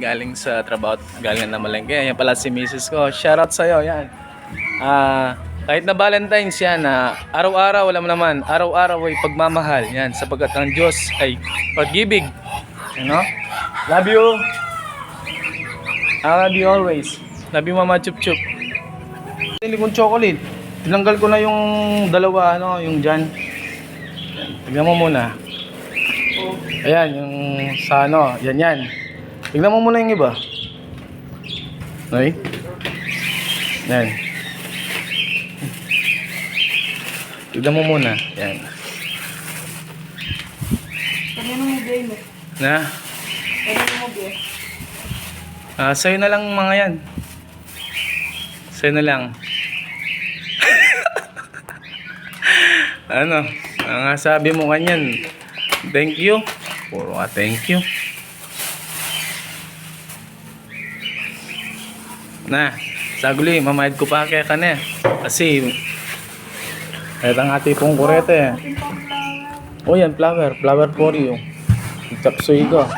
Galing sa trabaho, galing na malengke. Yan pala si Mrs. ko. Shoutout sa'yo, yan. Ah, kahit na Valentine's yan, ah, araw-araw, alam naman, araw-araw ay pagmamahal. Yan, sapagkat ang Diyos ay pag-ibig. Ano? Love you. I love you always. Love you, Mama Chup Chup. Pili kong chocolate. Tinanggal ko na yung dalawa, ano, yung dyan. Tignan mo muna. Ayan, yung sa ano, yan yan. Tignan mo muna yung iba. Okay? Yan. Tignan mo muna. Yan. Kanino mo game eh? Na? Kanino mo game? Ah, sa'yo na lang mga yan. Sa'yo na lang. ano? Ang sabi mo kanyan. Thank you. Puro ka thank you. Na, saguli, mamayad ko pa kaya ka na. Kasi, ito ang ati pong kurete. Oh yan, flower. Flower for you. Chapsuy ko.